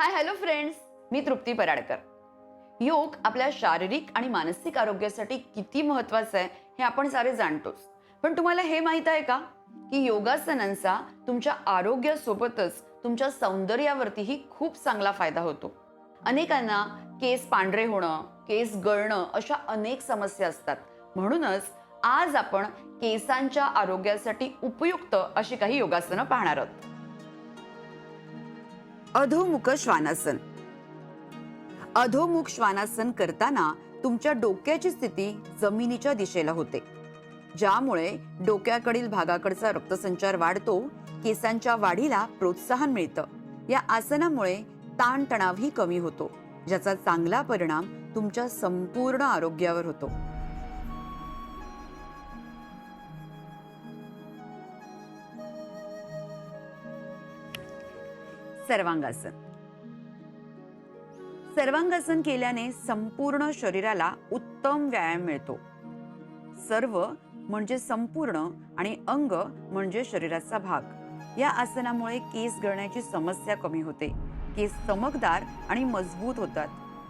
हाय hello friends मी तृप्ती पराडकर. योग आपल्या शारीरिक आणि मानसिक आरोग्यासाठी किती महत्वाचं आहे हे आपण सारे जाणतोच. पण तुम्हाला हे माहीत आहे का? की योगासनांचा तुमच्या आरोग्यासोबतच तुमच्या सौंदर्यावरतीही खूप चांगला फायदा होतो. अनेकांना केस पांढरे होणं केस गळणं अशा अनेक समस्या असतात. म्हणूनच आज आपण केसांच्या आरोग्यासाठी उपयुक्त अशी काही योगासनं पाहणार आहोत. अधोमुख श्वानासन. अधोमुख श्वानासन करताना तुमच्या डोक्याची स्थिती जमिनीच्या दिशेला होते. ज्यामुळे डोक्याकडील भागाकडचा रक्तसंचार वाढतो केसांच्या वाढीला प्रोत्साहन मिळतं. या आसनामुळे ताणतणावही कमी होतो ज्याचा चांगला परिणाम तुमच्या संपूर्ण आरोग्यावर होतो. सर्वांगासन. सर्वांगासन केल्याने संपूर्ण शरीराला उत्तम व्यायाम मिळतो. सर्व म्हणजे संपूर्ण आणि अंग म्हणजे शरीराचा भाग. या आसनामुळे केस गळण्याची समस्या कमी होते. केस चमकदार आणि मजबूत होतात.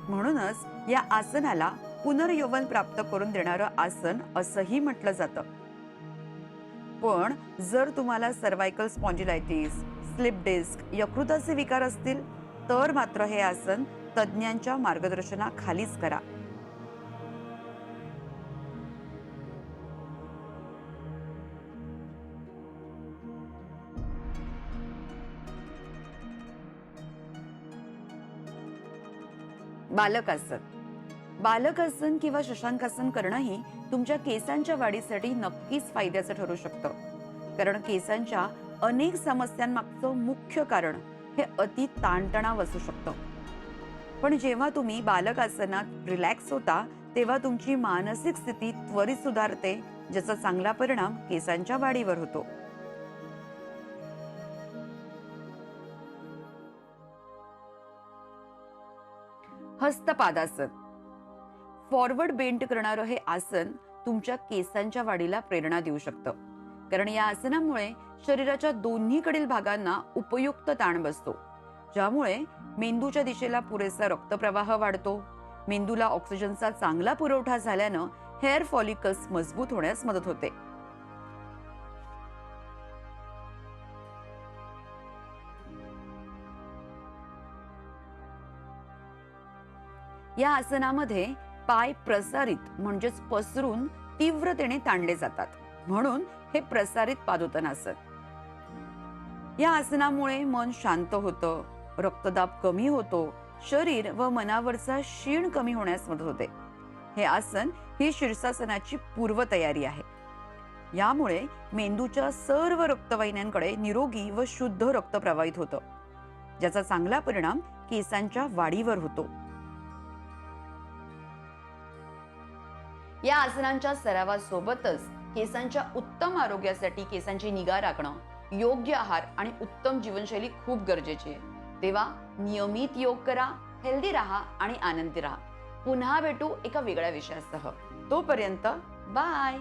म्हणूनच या आसनाला पुनर्यौवन प्राप्त करून देणारं आसन असंही म्हटलं जातं. पण जर तुम्हाला सर्वायकल स्पॉन्जिलायटिस स्लिप डिस्क यकृताचे विकार असतील तर मात्र हे आसन तज्ज्ञांच्या मार्गदर्शनाखालीच करा. बालकासन बालकासन किंवा शशांकासन करणंही तुमच्या केसांच्या वाढीसाठी नक्कीच फायद्याचं ठरू शकतं. कारण केसांच्या अनेक समस्यांमागचं मुख्य कारण हे अति ताणतणाव असू शकतं. पण जेव्हा तुम्ही बालक आसनात रिलॅक्स होता तेव्हा तुमची मानसिक स्थिती त्वरित सुधारते ज्याचा चांगला परिणाम केसांच्या वाढीवर होतो. हस्तपादासन. फॉरवर्ड बेंट करणारं हे आसन तुमच्या केसांच्या वाढीला प्रेरणा देऊ शकतं. कारण या आसनामुळे शरीराच्या दोन्हीकडील भागांना उपयुक्त ताण बसतो ज्यामुळे मेंदूच्या दिशेला पुरेसा रक्तप्रवाह वाढतो. मेंदूला ऑक्सिजनचा चांगला पुरवठा झाल्यानं हेअर फॉलिकल्स मजबूत होण्यास मदत होते. या आसनामध्ये पाय प्रसारित म्हणजेच पसरून तीव्रतेने ताणले जातात. म्हणून हे प्रसारित पादोतन आसन या आसनामुळे मन शांत होतं रक्तदाब कमी होतो शरीर व मनावरचा क्षीण कमी होण्यास मदत होते. हे आसन ही शीर्षासनाची पूर्वतयारी आहे. यामुळे मेंदूच्या सर्व रक्तवाहिन्यांकडे निरोगी व शुद्ध रक्त प्रवाहित होतं ज्याचा चांगला परिणाम केसांच्या वाढीवर होतो. या आसनांच्या सरावासोबतच केसांच्या उत्तम आरोग्यासाठी केसांची निगा राखणं योग्य आहार आणि उत्तम जीवनशैली खूप गरजेची आहे. तेव्हा नियमित योग करा हेल्दी राहा आणि आनंदी राहा. पुन्हा भेटू एका वेगळ्या विषयासह. तोपर्यंत बाय